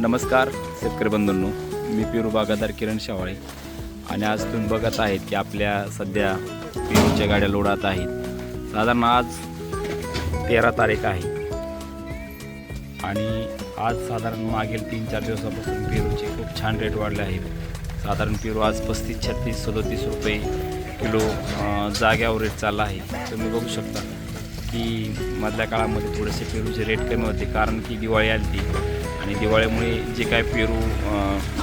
नमस्कार शेतकरी बंधूंनो मी पेरू बागादार किरण शेवाळे. आणि आज तुम्ही बघत आहेत की आपल्या सध्या पेरूच्या गाड्या लोडात आहेत. साधारण आज तेरा तारीख आहे. आणि आज साधारण मागील तीन चार दिवसापासून पेरूचे खूप छान रेट वाढले आहेत. साधारण पेरू आज पस्तीस छत्तीस सदोतीस रुपये किलो जाग्यावर रेट चालला आहे. तुम्ही बघू शकता की मधल्या काळामध्ये थोडेसे पेरूचे रेट कमी होते. कारण की दिवाळी आली ती आणि दिवाळीमुळे जे काय पेरू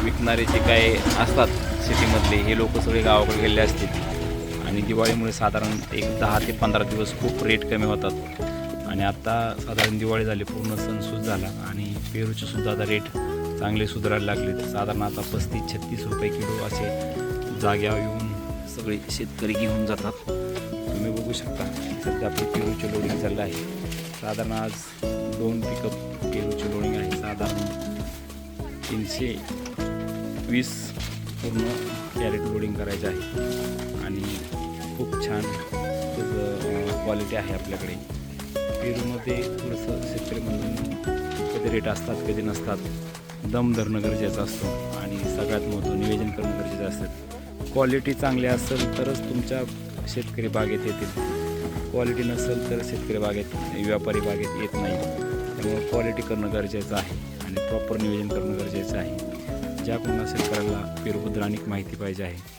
विकणारे जे काय असतात सिटीमधले हे लोक सगळे गावाकडे गेलेले असतील. आणि दिवाळीमुळे साधारण एक दहा ते पंधरा दिवस खूप रेट कमी होतात. आणि आत्ता साधारण दिवाळी झाली पूर्ण सण सुद्धा झाला आणि पेरूचे सुद्धा आता रेट चांगले सुधारायला लागले. साधारण आता पस्तीस छत्तीस रुपये किलो असे जाग्यावर येऊन सगळे शेतकरी घेऊन जातात. तुम्ही बघू शकता सध्या आपली पेरूची लोडिंग चाललं आहे. साधारण आज दोन पिकअप पेरूची लोडिंग आहे. साधारण तीनशे वीस पूर्ण कॅरेट लोडिंग करायचं आहे. आणि खूप छान क्वालिटी आहे आपल्याकडे. पेरूमध्ये थोडंसं शेतकरी म्हणून कधी रेट असतात कधी नसतात. दम धरणं गरजेचं असतं. आणि सगळ्यात महत्त्व नियोजन करणं गरजेचं असतं. क्वालिटी चांगली असेल तरच तुमच्या शेतकरी बागेत येतील. क्वालिटी नसेल तर शेतकरी बागेत व्यापारी बागेत येत नाही. त्यामुळे क्वालिटी करणं गरजेचं आहे आणि प्रॉपर नियोजन करणं गरजेचं आहे. ज्या कोणा शेतकऱ्याला पेरूबद्दल अनेक माहिती पाहिजे आहे